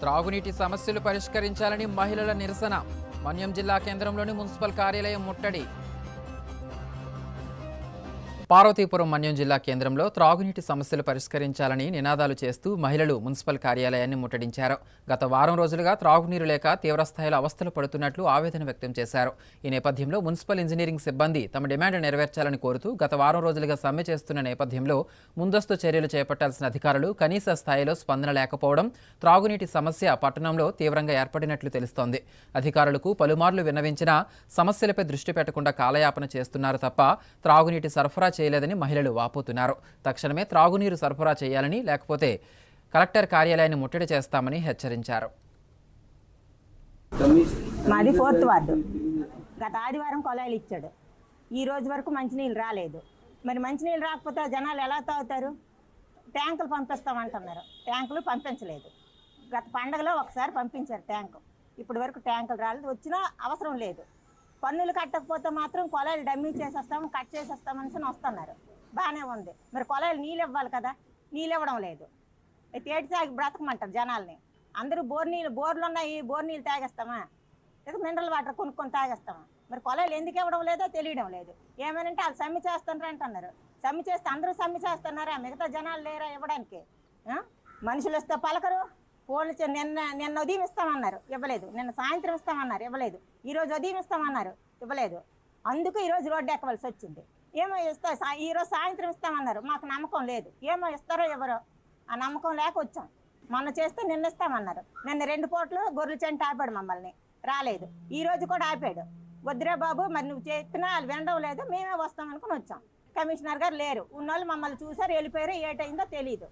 త్రాగునీటి సమస్యలు పరిష్కరించాలని మహిళల నిరసన. మన్యం జిల్లా కేంద్రంలోని మున్సిపల్ కార్యాలయం ముట్టడి. పార్వతీపురం మన్యం జిల్లా కేంద్రంలో త్రాగునీటి సమస్యలు పరిష్కరించాలని నినాదాలు చేస్తూ మహిళలు మున్సిపల్ కార్యాలయాన్ని ముట్టడించారు. గత వారం రోజులుగా త్రాగునీరు లేక తీవ్రస్థాయిలో అవస్థలు పడుతున్నట్లు ఆవేదన వ్యక్తం చేశారు. ఈ నేపథ్యంలో మున్సిపల్ ఇంజనీరింగ్ సిబ్బంది తమ డిమాండ్ నెరవేర్చాలని కోరుతూ గత వారం రోజులుగా సమ్మె చేస్తున్న నేపథ్యంలో ముందస్తు చర్యలు చేపట్టాల్సిన అధికారులు కనీస స్థాయిలో స్పందన లేకపోవడం త్రాగునీటి సమస్య పట్టణంలో తీవ్రంగా ఏర్పడినట్లు తెలుస్తోంది. అధికారులకు పలుమార్లు విన్నవించినా సమస్యలపై దృష్టి పెట్టకుండా కాలయాపన చేస్తున్నారు తప్ప త్రాగునీటి సరఫరా చేయలేదని మహిళలు వాపోతున్నారు. తక్షణమే త్రాగునీరు సరఫరా చేయాలని లేకపోతే కలెక్టర్ కార్యాలయాన్ని ముట్టడి చేస్తామని హెచ్చరించారు. మాది ఫోర్త్ వార్డు. గత ఆదివారం కొలాయిలు ఇచ్చాడు. ఈ రోజు వరకు మంచినీళ్ళు రాలేదు. మరి మంచినీళ్ళు రాకపోతే జనాలు ఎలా తాగుతారు? ట్యాంకులు పంపిస్తామంటున్నారు. ట్యాంకులు పంపించలేదు. గత పండగలో ఒకసారి పంపించారు ట్యాంకు. ఇప్పటి వరకు ట్యాంకులు రాలేదు. వచ్చినా అవసరం లేదు. పన్నులు కట్టకపోతే మాత్రం కొలాయిలు డమ్మీ చేసేస్తాము కట్ చేసేస్తామని వస్తున్నారు బాగానే ఉంది. మరి కొలాయిలు నీళ్ళు ఇవ్వాలి కదా? నీళ్ళు ఇవ్వడం లేదు. తేటి తాగి బ్రతకమంటారు జనాల్ని. అందరూ బోర్ నీళ్ళు బోర్లు ఉన్నాయి బోర్ నీళ్ళు తాగేస్తామా? లేదా మినరల్ వాటర్ కొనుక్కొని తాగేస్తామా? మరి కొలాయిలు ఎందుకు ఇవ్వడం లేదో తెలియడం లేదు. ఏమనంటే వాళ్ళు సమ్మె చేస్తున్నారు అంటున్నారు. సమ్మె చేస్తే అందరూ సమ్మె చేస్తున్నారా? మిగతా జనాలు లేరా ఇవ్వడానికి? మనుషులు వస్తే పలకరు. ఫోన్లు నిన్న నిన్న ఉదయం ఇస్తామన్నారు ఇవ్వలేదు. నిన్న సాయంత్రం ఇస్తామన్నారు ఇవ్వలేదు. ఈరోజు ఉదయం ఇస్తామన్నారు ఇవ్వలేదు. అందుకు ఈరోజు రోడ్డు ఎక్కవలసి వచ్చింది. ఏమో ఇస్తా సా- ఈ రోజు సాయంత్రం ఇస్తామన్నారు మాకు నమ్మకం లేదు. ఏమో ఇస్తారో ఎవరో ఆ నమ్మకం లేక వచ్చాం. మొన్న చేస్తే నిన్న ఇస్తామన్నారు. నిన్న రెండు పూటలు గొర్రెలు చెంట ఆపాడు మమ్మల్ని రాలేదు. ఈ రోజు కూడా ఆపాడు. వద్దురా బాబు మరి నువ్వు చేస్తున్నా వాళ్ళు వినడం లేదు మేమే వస్తాం అనుకుని వచ్చాం. కమిషనర్ గారు లేరు. ఉన్నోళ్ళు మమ్మల్ని చూసారు వెళ్ళిపోయారు ఏటైందో తెలియదు